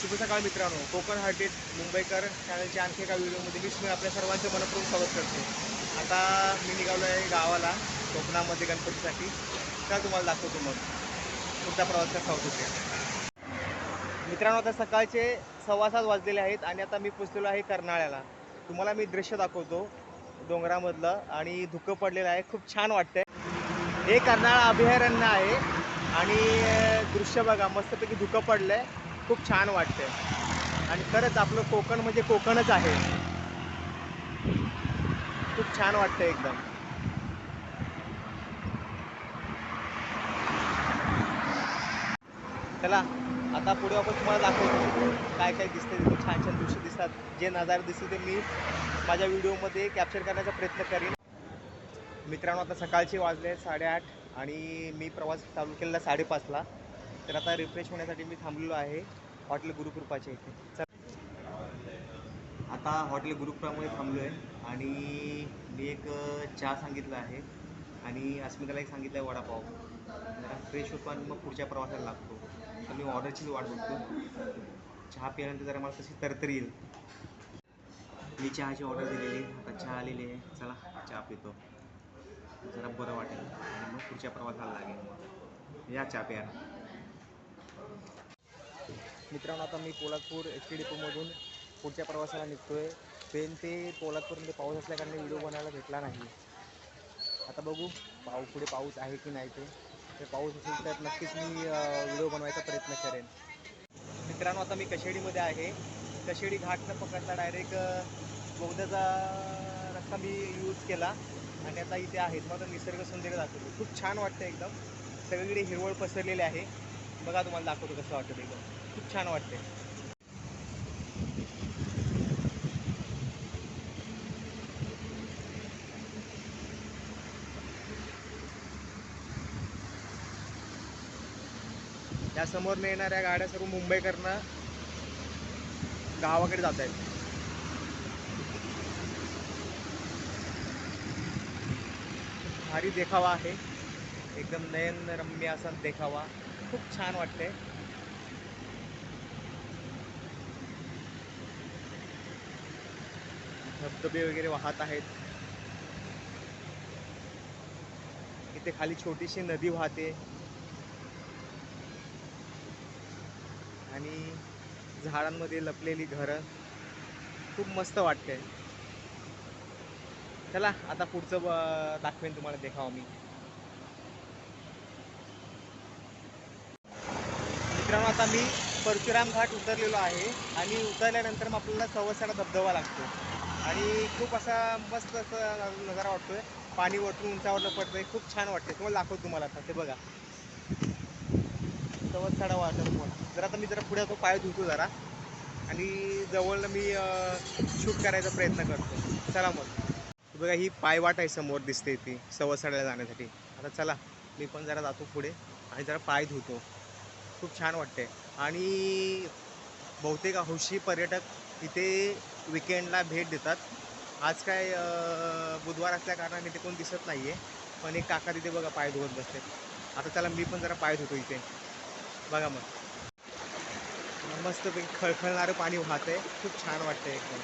शुभ सकाळ मित्रांनो? कोकण हार्टेड मुंबईकर चॅनलच्या आणखी एका व्हिडिओमध्ये मी आपल्या सर्वांचं मनपूर्वक स्वागत करते. आता मी निघालो आहे गावाला कोकणामध्ये गणपतीसाठी. का तुम्हाला दाखवतो मग. पुढचा प्रवास कसा होतो ते. मित्रांनो आता सकाळचे सव्वा सात वाजलेले आहेत आणि आता मी पोचलेलो आहे कर्नाळ्याला. तुम्हाला मी दृश्य दाखवतो डोंगरामधलं आणि धुकं पडलेलं आहे. खूप छान वाटतंय. हे कर्नाळा अभयारण्य आहे आणि दृश्य बघा मस्तपैकी धुकं पडलं आहे खूप छान वाटतंय. आणि खरंच आपलं कोकण म्हणजे कोकणच आहे. खूप छान वाटतंय एकदम. चला आता पुढे आपण तुम्हाला दाखवतो काय काय दिसतंय तिथे. छान छान दृश्य दिसतात. जे नजारे दिसते ते मी माझ्या व्हिडिओमध्ये कॅप्चर करण्याचा प्रयत्न करीन. मित्रांनो आता सकाळचे वाजले साडेआठ आणि मी प्रवास चालू केलेला साडेपाचला. तर आता रिफ्रेश होण्यासाठी मी थांबलेलो आहे हॉटेल गुरुकृपाच्या इथे. आता हॉटेल गुरुकृपामुळे थांबलो आहे आणि मी एक चहा सांगितला आहे आणि अस्मिताला एक सांगितलं आहे वडापाव. जरा फ्रेश होतो आणि मग पुढच्या प्रवासाला लागतो. तर मी ऑर्डरचीच वाट बघतो. चहा पिल्यानंतर जरा मला तशी तरतरी येईल. मी चहाची ऑर्डर दिलेली आता चहा आलेली आहे. चला चहा पितो. जरा बरं वाटेल. आणि मग पुढच्या प्रवासाला लागेल. या चहा प्यायला. मित्रांनो आता मी पोलादपूर एस टी डिपोमधून पुढच्या प्रवासाला निघतोय. पेन ते पोलादपूरमध्ये पाऊस असल्याकारणे व्हिडिओ बनायला भेटला नाही. आता बघू पाऊ पुढे पाऊस आहे की नाही ते. पाऊस असेल तर नक्कीच मी व्हिडिओ बनवायचा प्रयत्न करेन. मित्रांनो आता मी कशेडीमध्ये आहे. कशेडी घाट न पकडता डायरेक्ट बौद्धाचा रस्ता मी यूज केला. आणि आता इथे आहेत. मग आता निसर्ग सौंदर्य दाखवतो. खूप छान वाटतं एकदम. सगळीकडे हिरवळ पसरलेली आहे. बघा तुम्हाला दाखवतो कसं वाटतं एकदम. खूप छान वाटते. या समोर येणाऱ्या गाड्या सर्व मुंबईकरनं गावाकडे जात आहेत. भारी देखावा आहे. एकदम नयनरम्य असा देखावा. खूप छान वाटते धबधबे वगैरे वाहत आहेत. इथे खाली छोटीशी नदी वाहते. आणि झाडांमध्ये लपलेली घरं. खूप मस्त वाटते चला आता पुढचं दाखवेन तुम्हाला देखावा मी. मित्रांनो आता मी परशुराम घाट उतरलेलो आहे. आणि उतरल्यानंतर मग आपल्याला सवसाडा धबधबा लागतो. आणि खूप असा मस्त असं नजारा वाटतोय. पाणी वरतून उंचावरलं पडतंय. खूप छान वाटतंय. तुम्हाला दाखवतो तुम्हाला आता. ते बघा. वाटतं तुम्हाला. जर आता मी जरा पुढे तो पाय धुतो जरा. आणि जवळनं मी शूट करायचा प्रयत्न करतो. चला मग. बघा ही पायवाट आहे समोर दिसते ती सवसाड्याला जाण्यासाठी. आता चला मी पण जरा जातो पुढे आणि जरा पाय धुतो. खूप छान वाटते आणि बहुतेक हौशी पर्यटक इथे विकेंडला भेट देतात. आज काय बुधवार असल्या कारणाने कोण दिसत नाही आहे पण एक काका तिथे बघा पाय धुवत बसते आता त्याला मी पण जरा पाय धुतो इथे. बघा मग. मस्तपैकी खळखळणारं पाणी वाहत आहे खूप छान वाटतंय एकदम.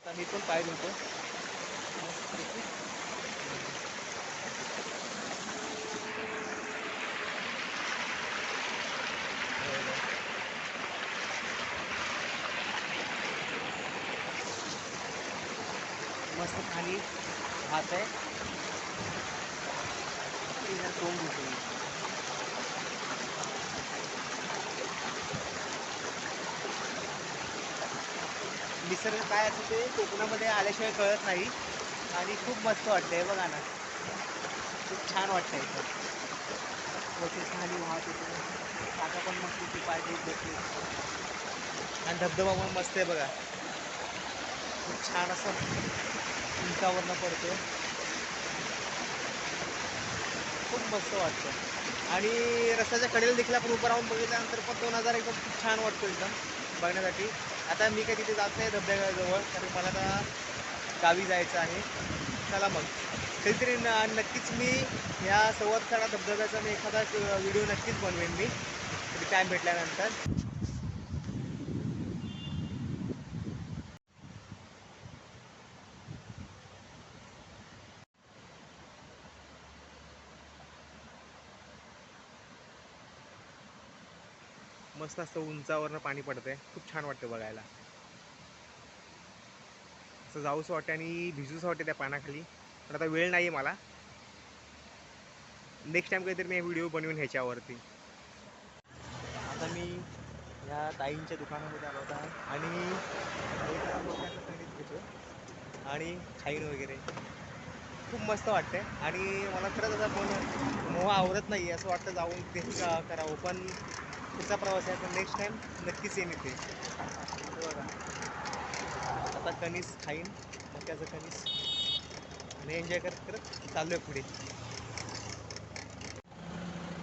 आता मी पण पाय धुतो. मस्त खाली भात आहे. तोंड निसर्ग काय असं ते कोकणामध्ये आल्याशिवाय कळत नाही. आणि खूप मस्त वाटतंय बघा ना. खूप छान वाटतंय इथं. वरती खाली वाहत होते. काका पण मस्त ती पाहिजे आणि धबधबा पण मस्त आहे बघा. खूप छान असं उंचावरनं पडतो खूप मस्त वाटतं आणि रस्त्याच्या कडेला देखील आपण उभं राहून बघितल्यानंतर पण तो नजारा एकदम खूप छान वाटतो एकदम बघण्यासाठी. आता मी काही तिथे जात नाही धबधब्याजवळ कारण मला आता गावी जायचं आहे. चला मग. कधीतरी न नक्कीच मी ह्या संवत्सरा धबधब्याचा मी एखादा व्हिडिओ नक्कीच बनवेन मी. टाईम भेटल्यानंतर. मस्त असं उंचावरनं पाणी पडतंय. खूप छान वाटतं बघायला. असं जाऊसं वाटतं आणि भिजूसं वाटते त्या पाण्याखाली पण आता वेळ नाही आहे मला. नेक्स्ट टाइम काहीतरी मी व्हिडिओ बनवून ह्याच्यावरती. आता मी या ताईंच्या दुकानामध्ये आलो होता आणि घेतो आणि खाईन वगैरे. खूप मस्त वाटते आणि मला खरंच असं पण मोह आवरत नाही असं वाटतं जाऊन ते करावं. पण पुढचा प्रवास आहे पण नेक्स्ट टाईम नक्कीच येईन इथे. बघा. आता कणीस खाईन मक्याचं कणीस. आणि एन्जॉय करत करत चाललो आहे पुढे.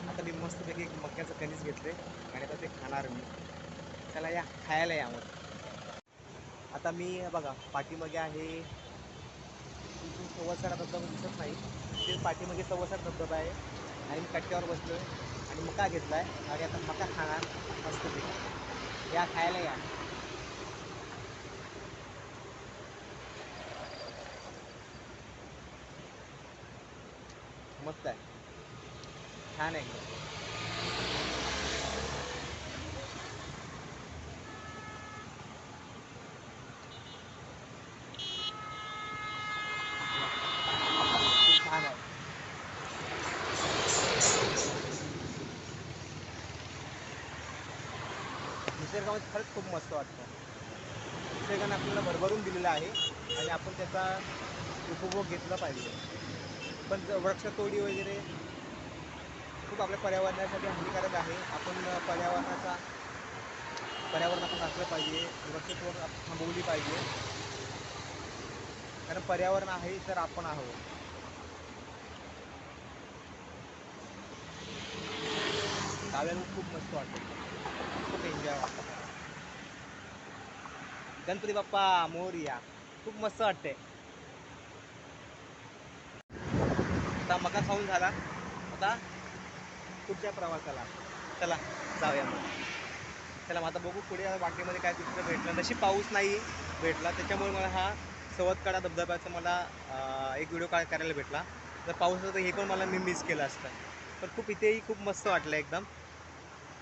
आता मी मस्तपैकी एक मक्याचं कणीस आहे आणि आता ते खाणार मी. त्याला या खायला या मग. आता मी बघा पाठीमागे आहे. इथून धबधबा दिसत नाही. ते पाठीमागे सव्वासाठ धबधबा आहे. आणि मी कट्ट्यावर बसलो आहे आणि मका घेतला आहे आणि आता मका खाणार. मस्त या खायला या. मस्त आहे. छान आहे एकदम खूप छान आहे त्यामुळे खरंच खूप मस्त वाटतं निसर्गाने आपल्याला भरभरून दिलेलं आहे आणि आपण त्याचा उपभोग घेतला पाहिजे. पण वृक्षतोडी वगैरे खूप आपल्या पर्यावरणासाठी हानिकारक आहे. आपण पर्यावरणाचा पर्यावरण आपण राखलं पाहिजे. वृक्षतोड थांबवली पाहिजे. कारण पर्यावरण आहे तर आपण आहोत. गाव्याला खूप मस्त वाटतं खूप एन्जॉय वाटतं गणपती बाप्पा मोरिया. खूप मस्त वाटते आता मका खाऊन झाला. आता पुढच्या प्रवासाला. चला जाऊया मग. चला मग आता बघू पुढे वाटेमध्ये काय तिथं भेटलं. तशी पाऊस नाही भेटला. त्याच्यामुळे मला हा सवतकडा धबधब्याचा मला एक व्हिडिओ काय करायला भेटला. जर पाऊस होता हे पण मला मी मिस केलं असतं. पण खूप इथेही खूप मस्त वाटलं एकदम.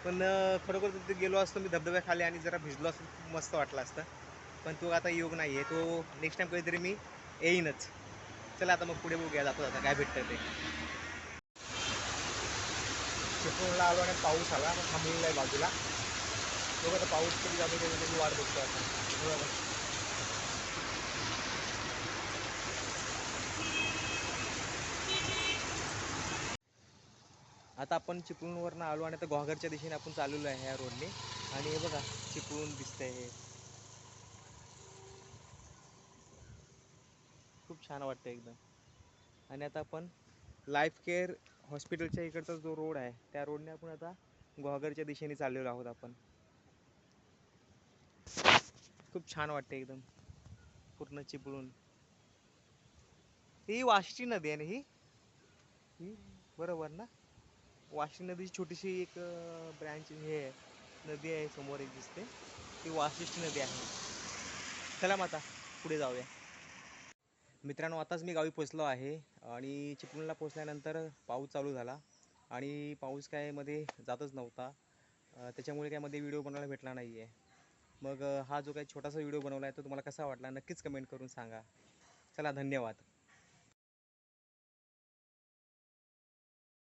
पण खरोखर तिथे गेलो असतो मी धबधब्याखाली आणि जरा भिजलो असतो खूप मस्त वाटलं असतं. पण तो आता योग नाही आहे तो नेक्स्ट टाइम कधीतरी मी येईनच. चला आता मग पुढे बघूया. जातो आता काय भेटतं ते. चिपळूणला आलो आणि पाऊस आला. मग थांबलेला आहे बाजूला. बघ आता पाऊस कधी जातो त्याची म्हणजे वाट बघतो आता. आता आपण चिपळूणवरनं आलो आणि आता गुहागरच्या दिशेने आपण चाललेलो आहे ह्या रोडने आणि हे बघा चिपळूण दिसतंय हे. खूप छान वाटतं एकदम. आणि आता आपण लाईफ केअर हॉस्पिटलच्या इकडचा जो रोड आहे त्या रोडने आपण आता गुहागरच्या दिशेने चाललेलो आहोत आपण. खूप छान वाटते एकदम. पूर्ण चिपळूण. ही वाशीची नदी आहे ना ही? ही? बरोबर ना? वाशी नदीची छोटीशी एक ब्रँच हे आहे. नदी आहे समोर एक दिसते. ती वाशिष्ठी नदी आहे. चला मग आता पुढे जाऊया. मित्रांनो आताच मी गावी पोचलो आहे आणि चिपळूणला पोचल्यानंतर पाऊस चालू झाला आणि पाऊस काय मध्ये जातच नव्हता. त्याच्यामुळे काय मध्ये व्हिडिओ बनवायला भेटला नाही आहे मग हा जो काही छोटासा व्हिडिओ बनवला आहे तो तुम्हाला कसा वाटला नक्कीच कमेंट करून सांगा. चला धन्यवाद.